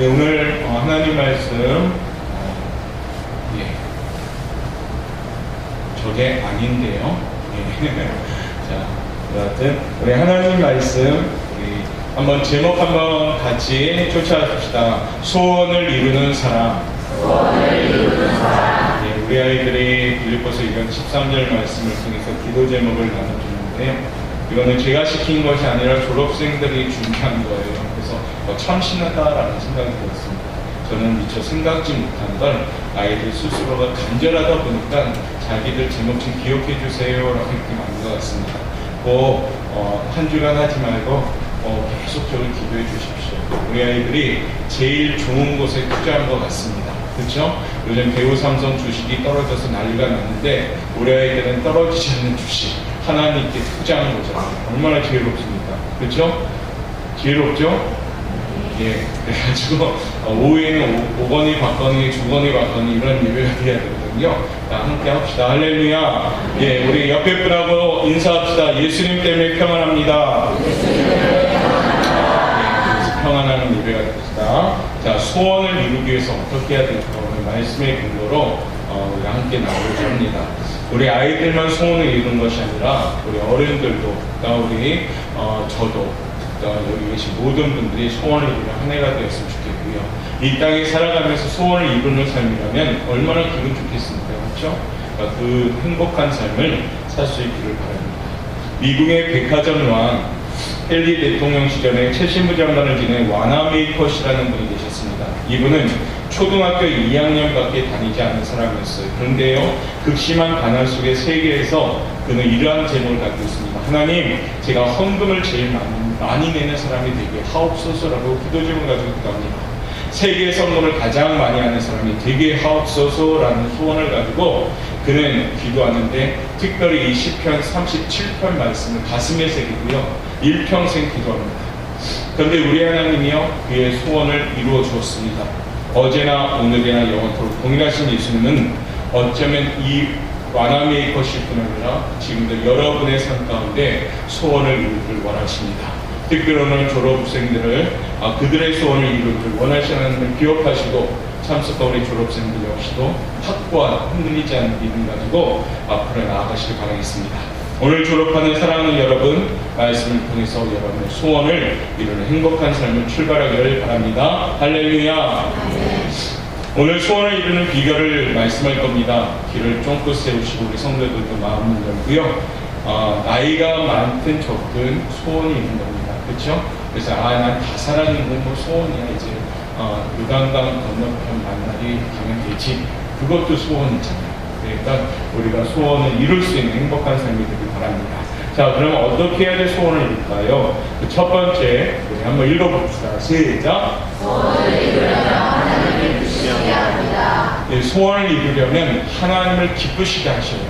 예, 오늘 어, 하나님 말씀 어, 예. 저게 아닌데요. 예. 자, 여하튼 우리 하나님 말씀 우리 한번 제목 한번 같이 쫓아봅시다. 소원을 이루는 사람. 예, 우리 아이들이 빌립보서 2장 13절 말씀을 통해서 기도 제목을 나눠주는데 이거는 제가 시킨 것이 아니라 졸업생들이 준비한 거예요. 그래서 어, 참 신나다라는 생각이 들었습니다. 저는 미처 생각지 못한 걸 아이들 스스로가 간절하다 보니까 자기들 제목 좀 기억해 주세요라고 이렇게 만든 것 같습니다. 꼭 어, 한 주간 하지 말고 어, 계속적으로 기도해 주십시오. 우리 아이들이 제일 좋은 곳에 투자한 것 같습니다. 그렇죠? 요즘 배우 삼성 주식이 떨어져서 난리가 났는데 우리 아이들은 떨어지지 않는 주식 하나님께 투자한 거잖아요. 얼마나 지혜롭습니까? 그렇죠? 지혜롭죠? 예, 그래가지고 어, 오후에는 오- 오건이 받거니 주거니 받거니 이런 예배가 돼야 되거든요. 자, 함께 합시다. 할렐루야. 예, 우리 옆에 분하고 인사합시다. 예수님 때문에 평안합니다. 예, 평안하는 예배가 됩시다. 자, 소원을 이루기 위해서 어떻게 해야 될까? 오늘 말씀의 근거로 어, 우리 함께 나오고자 합니다. 우리 아이들만 소원을 이루는 것이 아니라 우리 어른들도, 또 우리 어, 저도, 또 여기 계신 모든 분들이 소원을 이루는 한 해가 되었으면 좋겠고요. 이 땅에 살아가면서 소원을 이루는 삶이라면 얼마나 기분 좋겠습니까? 그렇죠? 그러니까 그 행복한 삶을 살 수 있기를 바랍니다. 미국의 백화점 왕 헨리 대통령 시절에 최신부 장관을 지낸 와나 메이커시라는 분이 계셨습니다. 이분은 초등학교 2학년밖에 다니지 않은 사람이었어요. 그런데요, 극심한 가난 속의 세계에서 그는 이러한 제목을 갖고 있습니다. 하나님, 제가 헌금을 제일 많이, 많이 내는 사람이 되게 하옵소서라고 기도 제목을 가지고 기도합니다. 세계에서 헌금을 가장 많이 하는 사람이 되게 하옵소서라는 소원을 가지고 그는 기도하는데 특별히 이 시편 37편 말씀을 가슴에 새기고요. 일평생 기도합니다. 그런데 우리 하나님이요 그의 소원을 이루어 주었습니다. 어제나 오늘이나 영원토록 동일하신 예수님은 어쩌면 이 와나메이커실 뿐 아니라 지금도 여러분의 삶 가운데 소원을 이루길 원하십니다. 특별로는 졸업생들을 아, 그들의 소원을 이루길 원하시는 걸 기억하시고 참석과 우리 졸업생들 역시도 확고한 흔들리지 않는 믿음 가지고 앞으로 나아가시길 바라겠습니다. 오늘 졸업하는 사랑하는 여러분 말씀을 통해서 여러분의 소원을 이루는 행복한 삶을 출발하기를 바랍니다. 할렐루야. 오늘 소원을 이루는 비결을 말씀할 겁니다. 길을 쫑긋 세우시고 우리 성도들도 마음을 열고요. 어, 나이가 많든 적든 소원이 있는 겁니다. 그렇죠? 그래서 아난다 살았는데 뭐 소원이야 이제 어, 요단강 건너편 만나기 가면 되지. 그것도 소원이잖아요. 그러니까 우리가 소원을 이룰 수 있는 행복한 삶이 되길 바랍니다. 자, 그럼 어떻게 해야 될 소원을 이룰까요? 그 첫 번째, 우리 한번 읽어봅시다. 시작. 예, 소원을 이루려면 하나님을 기쁘시게 하셔야.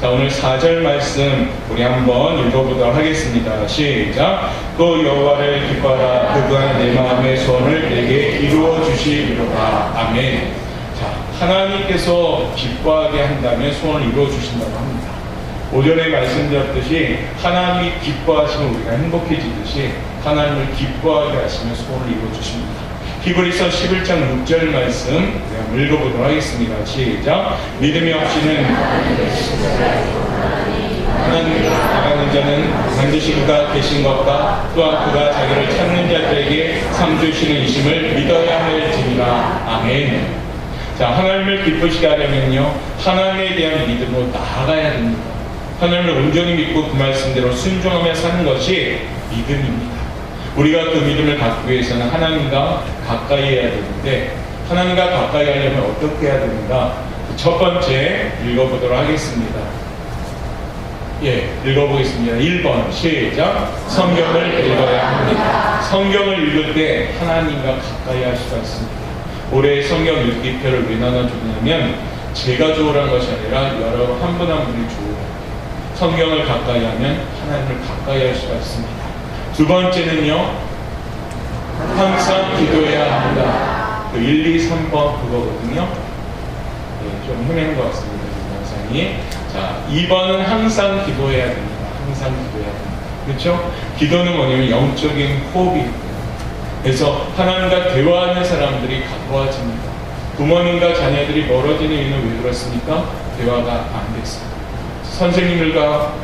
자, 오늘 4절 말씀 우리 한번 읽어보도록 하겠습니다. 시작. 또 여호와를 기뻐하라. 그가 내 마음의 소원을 내게 이루어 주시리로다. 아멘. 자, 하나님께서 기뻐하게 한다면 소원을 이루어 주신다고 합니다. 오전에 말씀드렸듯이 하나님이 기뻐하시면 우리가 행복해지듯이 하나님을 기뻐하게 하시면 소원을 이루어 주십니다. 히브리서 11장 6절 말씀 읽어보도록 하겠습니다. 시작. 믿음이 없이는 하나님을 나가는 자는 반드시 그가 계신 것과 또한 그가 자기를 찾는 자들에게 상 주시는 이심을 믿어야 할지니라. 아멘. 자, 하나님을 기쁘시게 하려면요, 하나님에 대한 믿음으로 나아가야 됩니다. 하나님을 온전히 믿고 그 말씀대로 순종하며 사는 것이 믿음입니다. 우리가 그 믿음을 갖기 위해서는 하나님과 가까이 해야 되는데 하나님과 가까이 하려면 어떻게 해야 되는가? 첫 번째 읽어보도록 하겠습니다. 예, 읽어보겠습니다. 1번 시작. 성경을 읽어야 합니다. 성경을 읽을 때 하나님과 가까이 할 수가 있습니다. 올해 성경 읽기표를 왜 나눠주냐면 제가 좋으란 것이 아니라 여러 한 분 한 분이 좋으라. 성경을 가까이 하면 하나님을 가까이 할 수가 있습니다. 두 번째는요, 항상 기도해야 합니다. 그 1, 2, 3번 그거거든요. 예, 좀 헤매는 것 같습니다. 이 영상이. 자, 2번은 항상 기도해야 됩니다. 항상 기도해야 됩니다. 그렇죠? 기도는 뭐냐면 영적인 때문에. 그래서 하나님과 대화하는 사람들이 가까워집니다. 부모님과 자녀들이 멀어지는 이유는 왜 그렇습니까? 대화가 안 됐어요. 선생님들과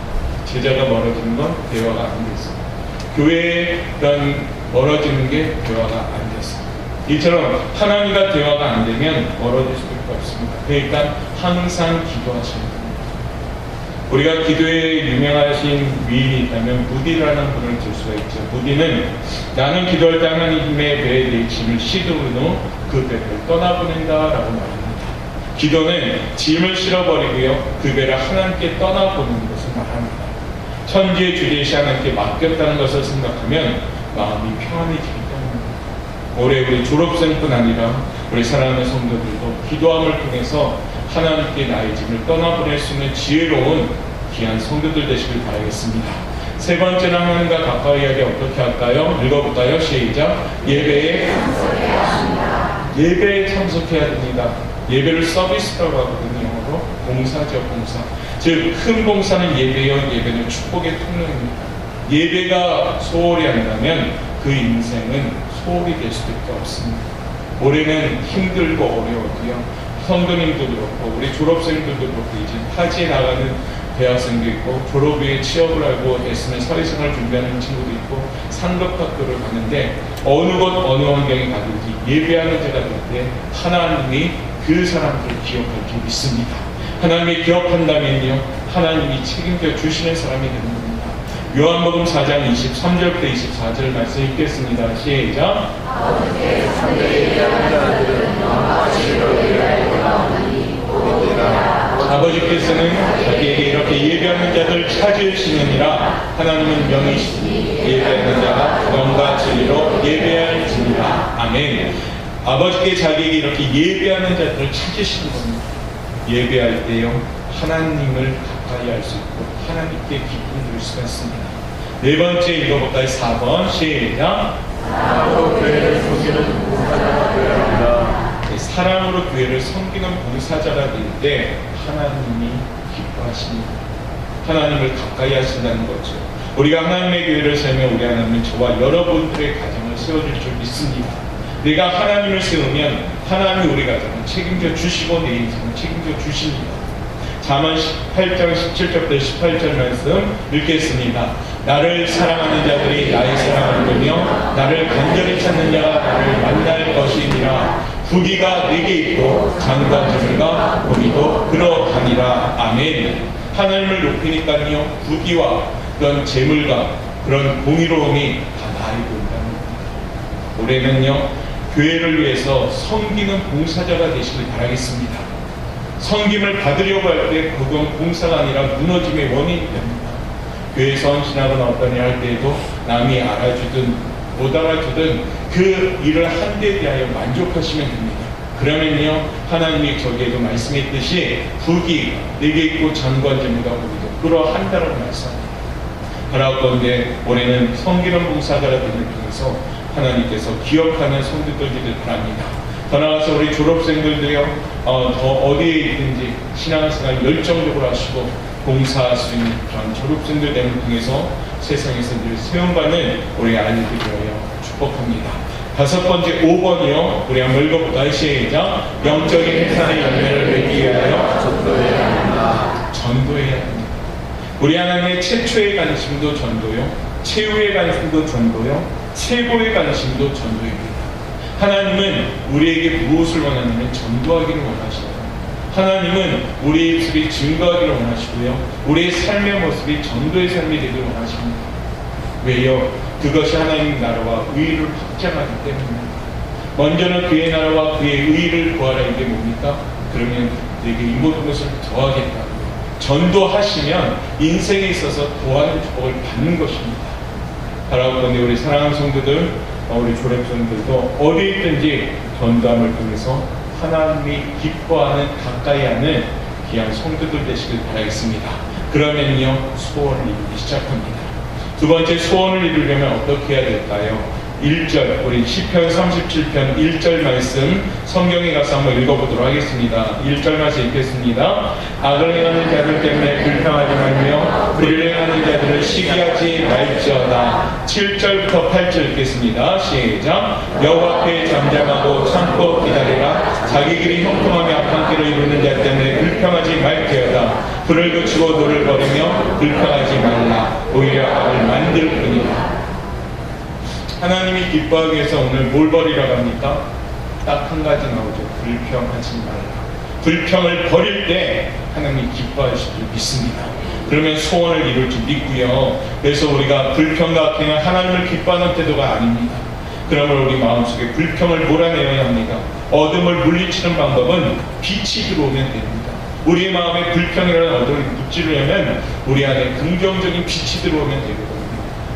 제자가 멀어지는 건 대화가 안 됐어요. 그런 멀어지는 게 대화가 안 됐어요. 이처럼 하나님과 대화가 안 되면 멀어질 수밖에 없습니다. 그러니까 항상 기도하셔야 됩니다. 우리가 기도에 유명하신 위인이 있다면 무디라는 분을 들 수가 있죠. 무디는 나는 기도할 때 하나님의 배에 내 짐을 씻은 후그 배를 떠나보낸다라고 말합니다. 기도는 짐을 실어버리고요. 그 배를 하나님께 떠나보내는 것을 말합니다. 천지의 주제시 하나님께 맡겼다는 것을 생각하면 마음이 평안해지기 때문입니다. 올해 우리 졸업생뿐 아니라 우리 사랑하는 성도들도 기도함을 통해서 하나님께 나의 짐을 떠나보낼 수 있는 지혜로운 귀한 성도들 되시길 바라겠습니다. 세 번째는 하나님과 가까이 하게 어떻게 할까요? 읽어볼까요? 시작. 예배에 예배에 참석해야 됩니다. 예배를 서비스라고 하거든요. 영어로 봉사죠, 봉사. 즉, 큰 봉사는 예배요, 예배는 축복의 통로입니다. 예배가 소홀히 한다면 그 인생은 소홀히 될 수밖에 없습니다. 올해는 힘들고 어려워도요. 성도님도 그렇고 우리 졸업생들도 그렇고 이제 타지에 나가는 대학생도 있고 졸업 후에 취업을 하고 애쓰는 사회생활 준비하는 친구도 있고 상급학교를 가는데 어느 곳 어느 환경에 가든지 예배하는 자가 될 때 하나님이 그 사람들을 기억할 줄 믿습니다. 하나님이 기억한다면요 하나님이 책임져 주시는 사람이 겁니다. 요한복음 4장 23절부터 24절 말씀 읽겠습니다. 시작. 아버지께서는 자기에게 이렇게 예배하는 자들 찾으시느니라 하나님은 영이시니 예배하는 자가 영과 진리로 예배할지니라 아멘 아버지께 자기에게 이렇게 예배하는 자들을 찾으시는 겁니다 예배할 때요 하나님을 가까이 할 수 있고 하나님께 기쁨 줄 수가 있습니다 네 번째 읽어볼까요 4번 시작 사랑으로 교회를 섬기는 봉사자가 되어야 합니다. 네, 사랑으로 교회를 섬기는 봉사자가 될 때 하나님이 기뻐하십니다. 하나님을 가까이 하신다는 거죠. 우리가 하나님의 교회를 세우면 우리 하나님은 저와 여러분들의 가정을 세워줄 줄 믿습니다. 내가 하나님을 세우면 하나님이 우리 가정을 책임져 주시고 내 인생을 책임져 주십니다. 잠언 18장 17절부터 18절 말씀 읽겠습니다. 나를 사랑하는 자들이 나의 사랑을 보며 나를 간절히 찾는 자가 나를 만날 것이니라. 부귀가 내게 있고 장과 재물과 보기도 그러하니라. 아멘. 하나님을 높이니까요. 부귀와 그런 재물과 그런 공의로움이 다 나에게 온다는 겁니다. 올해는요. 교회를 위해서 섬기는 봉사자가 되시길 바라겠습니다. 섬김을 받으려고 할 때 그건 봉사가 아니라 무너짐의 원인이 됩니다. 교회 선신하거나 어떤 일할 때에도 남이 알아주든 못 알아주든 그 일을 한데 대하여 만족하시면 됩니다. 그러면요 하나님이 저기에도 말씀했듯이 부귀 내게 있고 장관제무가 보기도 그러한다라고 말씀합니다. 바라건대 올해는 성기는 봉사자가 되는 통해서 하나님께서 기억하는 성도들이 바랍니다. 더 나아가서 우리 졸업생들도요, 어, 더 어디에 있든지 신앙생활 열정적으로 하시고 봉사할 수 있는 그런 졸업생들 dem을 통해서 세상에서 늘 세움받는 우리 아이들이 되어 축복합니다. 다섯 번째 5번이요. 우리 한번 읽어볼까요? 시작. 영적인 해산의 열매를 맺기 위하여 전도해야 합니다. 전도해야 합니다. 우리 하나님의 최초의 관심도 전도요, 최후의 관심도 전도요, 최고의 관심도 전도입니다. 하나님은 우리에게 무엇을 원하냐면 전도하기를 원하시요 하나님은 우리의 입술이 증거하기를 원하시고요, 우리의 삶의 모습이 전도의 삶이 되기를 원하십니다. 왜요? 그것이 하나님 나라와 의를 확장하기 때문입니다. 먼저는 그의 나라와 그의 의를 구하라 이게 뭡니까? 그러면 내게 이 모든 것을 더하겠다. 전도하시면 인생에 있어서 도하는 축복을 받는 것입니다. 바라보건대 우리 사랑하는 성도들, 어, 우리 졸업생들도 어디 있든지 전도함을 통해서 하나님이 기뻐하는 가까이 하는 귀한 성도들 되시길 바라겠습니다. 그러면요 소원을 이루기 시작합니다. 두 번째 소원을 이루려면 어떻게 해야 될까요? 1절 우리 시편 37편 1절 말씀 성경에 가서 한번 읽어보도록 하겠습니다. 1절 말씀 읽겠습니다. 악을 행하는 자들 때문에 불평하지 말며 불의를 행하는 자들을 시기하지 말지어다. 7절부터 8절 읽겠습니다. 시작. 여호와 앞에 잠잠하고 참고 기다리라. 자기 길이 형통하며 악한 길을 이루는 자 때문에 불평하지 말지어다. 불을 그치고 노를 버리며 불평하지 말라. 오히려 악을 만들 뿐이라. 하나님이 기뻐하기 위해서 오늘 뭘 버리라고 합니까? 딱 한 가지 나오죠. 불평하지 말라. 불평을 버릴 때 하나님이 기뻐하실 줄 믿습니다. 그러면 소원을 이룰 줄 믿고요. 그래서 우리가 불평과 악행은 하나님을 기뻐하는 태도가 아닙니다. 그러면 우리 마음속에 불평을 몰아내야 합니다. 어둠을 물리치는 방법은 빛이 들어오면 됩니다. 우리의 마음에 불평이라는 어둠을 무찌르려면 우리 안에 긍정적인 빛이 들어오면 되거든요.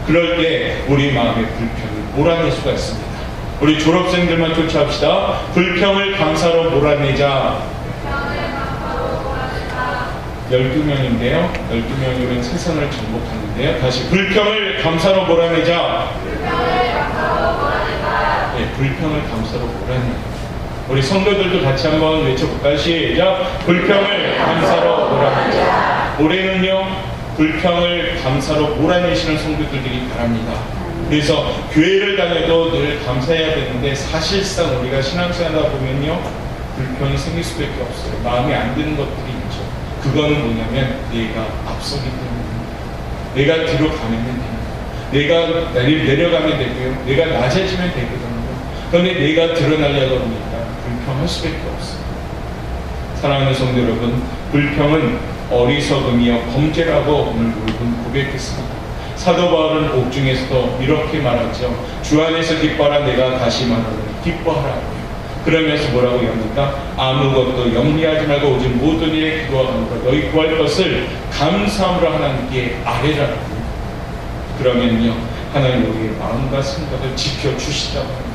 그럴 때 우리 마음의 불평을 몰아낼 수가 있습니다. 우리 졸업생들만 쫓아합시다. 불평을 감사로 몰아내자. 12명인데요. 12명이면 세상을 정복하는데요. 다시 불평을 감사로 몰아내자. 네, 불평을 감사로 몰아내자. 우리 성도들도 같이 한번 외쳐볼까요? 시작. 불평을 감사로 몰아내자. 올해는요, 불평을 감사로 몰아내시는 성도들이기 바랍니다. 그래서 교회를 다녀도 늘 감사해야 되는데 사실상 우리가 신앙생활하다 보면요, 불평이 생길 수밖에 없어요. 마음에 안 드는 것들이 있죠. 그거는 뭐냐면 내가 앞서기 때문입니다. 내가 뒤로 가면 됩니다. 내가 내리, 내려가면 되고요. 내가 낮아지면 되거든요. 그런데 내가 드러나려고 하니까 불평할 수밖에 없어요. 사랑하는 성도 여러분, 불평은 어리석음이요 범죄라고 오늘 여러분 고백했습니다. 사도 바울은 옥중에서도 이렇게 말하죠. 주 안에서 기뻐하라 내가 다시 말하노니 기뻐하라고요. 그러면서 뭐라고 합니까? 아무것도 영리하지 말고 오직 모든 일에 기도하노라 너희 구할 것을 감사함으로 하나님께 아뢰라고요. 그러면요 하나님 우리의 마음과 생각을 지켜 주시다고 합니다.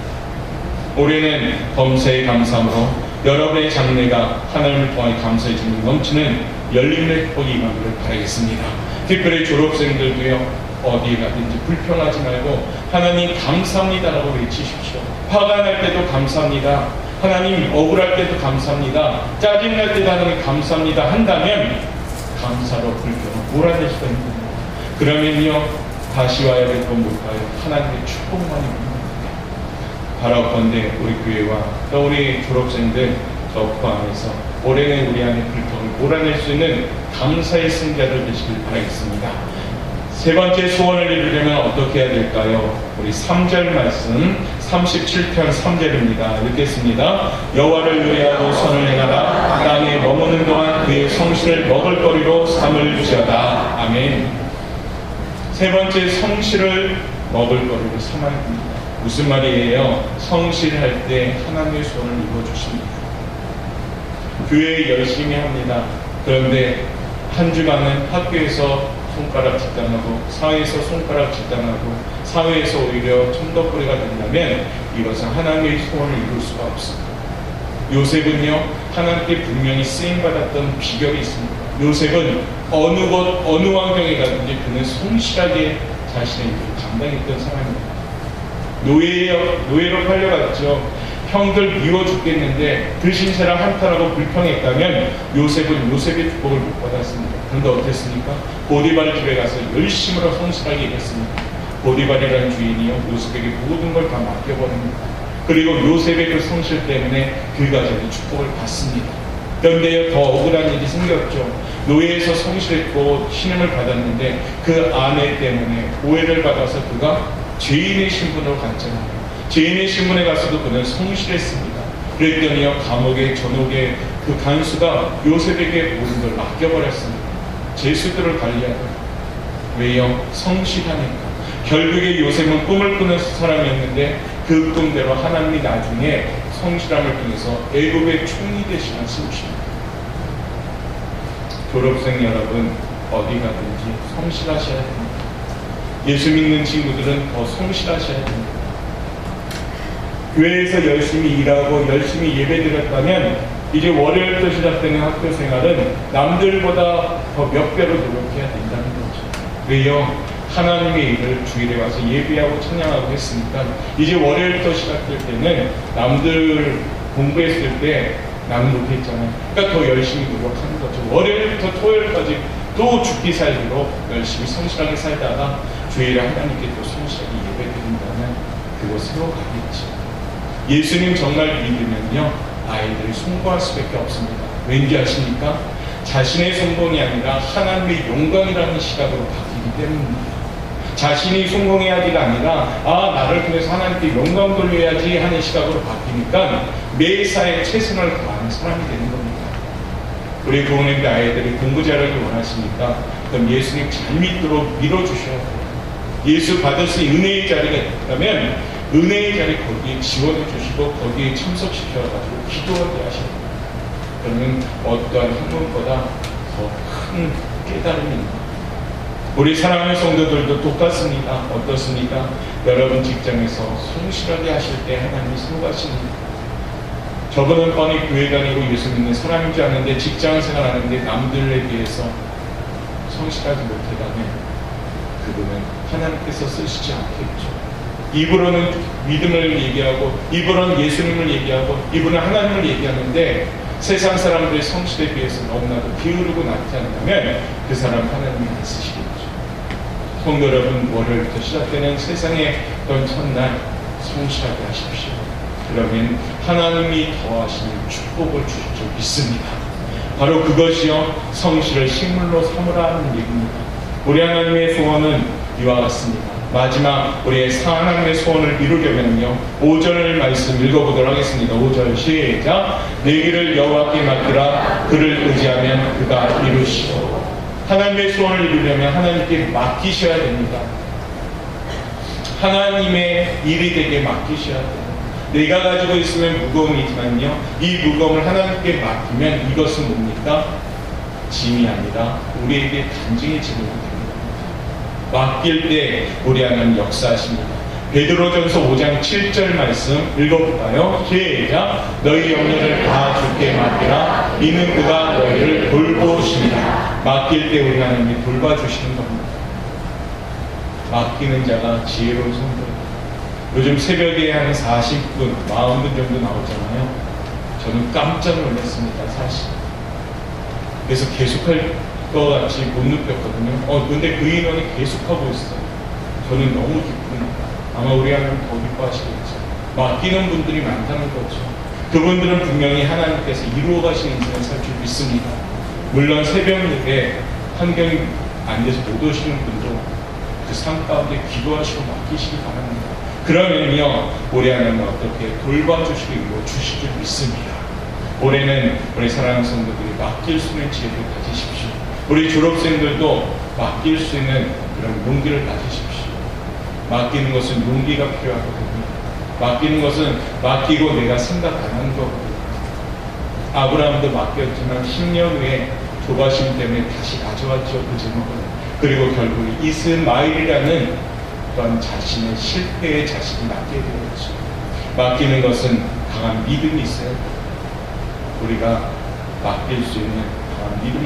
올해는 범사의 감사함으로 여러분의 장래가 하나님을 통해 감사의 증인 넘치는 열림의 축복이 임하기를 바라겠습니다. 특별히 졸업생들도요 어디에 가든지 불평하지 말고 하나님 감사합니다라고 외치십시오. 화가 날 때도 감사합니다. 하나님 억울할 때도 감사합니다. 짜증날 때도 하나님 감사합니다 한다면 감사로 불평을 있는 겁니다. 그러면요 다시 와야 될 건 뭘까요? 하나님의 축복만이 바라건대 우리 교회와 또 우리 졸업생들 덕후 안에서 올해는 우리 안에 불평을 몰아낼 수 있는 감사의 승자들 되시길 바라겠습니다. 세 번째 소원을 이루려면 어떻게 해야 될까요? 우리 3절 말씀 37편 3절입니다. 읽겠습니다. 여호와를 의뢰하고 선을 행하라 땅에 머무는 동안 그의 성실을 먹을거리로 삼을 지어다. 아멘. 세 번째 성실을 먹을거리로 삼아야 합니다. 무슨 말이에요? 성실할 때 하나님의 소원을 이루어주십니다. 교회 열심히 합니다. 그런데 한 주간은 학교에서 손가락 집단하고 사회에서 손가락 집단하고 사회에서 오히려 천덕거리가 된다면 이것은 하나님의 소원을 이룰 수가 없습니다. 요셉은요 하나님께 분명히 쓰임 받았던 비결이 있습니다. 요셉은 어느 곳 어느 환경에 가든지 그는 성실하게 자신의 일을 감당했던 사람입니다. 노예요 노예로 팔려갔죠. 형들 미워 죽겠는데 불신세랑 한탄하고 불평했다면 요셉은 요셉의 축복을 못 받았습니다. 그런데 어땠습니까? 보디발 집에 가서 열심으로 성실하게 일했습니다. 보디발이라는 주인이요 요셉에게 모든 걸 다 맡겨버립니다. 그리고 요셉의 그 성실 때문에 그 가정이 축복을 받습니다. 그런데요 더 억울한 일이 생겼죠. 노예에서 성실했고 신임을 받았는데 그 아내 때문에 오해를 받아서 그가 죄인의 신분으로 갔잖아요. 죄인의 신분에 가서도 그는 성실했습니다. 그랬더니요 감옥의 전옥의 그 간수가 요셉에게 모든 걸 맡겨버렸습니다. 제수들을 관리하고 왜요? 성실하니까. 결국에 요셉은 꿈을 꾸는 사람이었는데 그 꿈대로 하나님이 나중에 성실함을 통해서 애굽의 총리 되시는 신우십니다. 졸업생 여러분 어디 가든지 성실하셔야 됩니다. 예수 믿는 친구들은 더 성실하셔야 됩니다. 교회에서 열심히 일하고 열심히 예배드렸다면 이제 월요일부터 시작되는 학교 생활은 남들보다 더 몇 배로 노력해야 된다는 거죠. 왜요? 하나님의 일을 주일에 와서 예배하고 찬양하고 했으니까 이제 월요일부터 시작될 때는 남들 공부했을 때 나는 못했잖아요. 그러니까 더 열심히 노력하는 거죠. 월요일부터 토요일까지 또 죽기 살기로 열심히 성실하게 살다가 주일에 하나님께 또 성실하게 예배 드린다면 그거 세워가겠지. 예수님 정말 믿으면요 아이들이 송구할 수밖에 없습니다. 왠지 아십니까? 자신의 성공이 아니라 하나님의 영광이라는 시각으로 바뀌기 때문입니다. 자신이 성공해야지가 아니라 아 나를 통해서 하나님께 영광 돌려야지 하는 시각으로 바뀌니까 매사에 최선을 다하는 사람이 되는 겁니다. 우리 부모님들 아이들이 공부 잘하기 원하시니까 그럼 예수님 잘 믿도록 밀어주셔야 돼요. 예수 받을 수 있는 은혜의 자리가 있다면 은혜의 자리 거기에 지원해 주시고 거기에 참석시켜가지고 기도하게 돼요. 그러면 어떠한 행동보다 더큰 거예요. 우리 사랑하는 성도들도 똑같습니다. 어떻습니까? 여러분 직장에서 성실하게 하실 때 하나님이 생각하십니다. 저분은 뻔히 교회 다니고 예수 믿는 사람인 줄 아는데 직장 생활하는데 남들에 비해서 성실하지 못하다면 그분은 하나님께서 쓰시지 않겠죠. 입으로는 믿음을 얘기하고 입으로는 예수님을 얘기하고 입으로는 하나님을 얘기하는데 세상 사람들의 성실에 비해서 너무나도 게으르고 나타난다면 그 사람 하나님이 안 쓰시겠죠. 성도 여러분, 월요일부터 시작되는 세상의 어떤 첫날 성실하게 하십시오. 그러면 하나님이 더하시는 축복을 주실 줄 믿습니다. 바로 그것이요 성실을 식물로 삼으라는 얘기입니다. 우리 하나님의 소원은 이와 같습니다. 마지막 우리의 하나님의 소원을 이루려면요 5절을 말씀 읽어보도록 하겠습니다. 5절 시작 내 길을 여호와께 맡기라 그를 의지하면 그가 이루시오 하나님의 소원을 이루려면 하나님께 맡기셔야 됩니다. 하나님의 일이 되게 맡기셔야 돼요. 내가 가지고 있으면 무거움이지만요, 이 무거움을 하나님께 맡기면 이것은 뭡니까? 짐이 아니라 우리에게 간증의 짐이 됩니다. 맡길 때 우리 하나님 역사하십니다. 베드로전서 5장 7절 말씀 읽어볼까요? 시작. 너희 영혼을 다 주께 맡기라. 이는 그가 너희를 돌보십니다. 맡길 때 우리 하나님이 돌봐주시는 겁니다. 맡기는 자가 지혜로운 성도입니다. 요즘 새벽에 한 40분, 40분 정도 나오잖아요. 저는 깜짝 놀랐습니다, 사실. 그래서 계속할 것 같이 못 느꼈거든요. 어, 근데 그 인원이 계속하고 있어요. 저는 너무 기쁩니다. 아마 우리 하나님 더 기뻐하시겠죠. 맡기는 분들이 많다는 거죠. 그분들은 분명히 하나님께서 이루어 가시는 인생을 살 줄 믿습니다. 물론 새벽 예배 환경이 안 돼서 못 오시는 분도 그 삶 가운데 기도하시고 맡기시기 바랍니다. 그러면요, 우리 하나님 어떻게 돌봐주시고 이루어 주실 줄 믿습니다. 올해는 우리 사랑하는 성도들이 맡길 수 있는 지혜를 가지십시오. 우리 졸업생들도 맡길 수 있는 그런 용기를 가지십시오. 맡기는 것은 용기가 필요하거든요. 맡기는 것은 맡기고 내가 생각 안 하는 거거든요. 아브라함도 맡겼지만 10년 후에 조바심 때문에 다시 가져왔죠 그 제목을. 그리고 결국 이스마일이라는 그런 자신의 실패의 자식이 맡게 되었죠. 맡기는 것은 강한 믿음이 있어요. 우리가 맡길 수 있는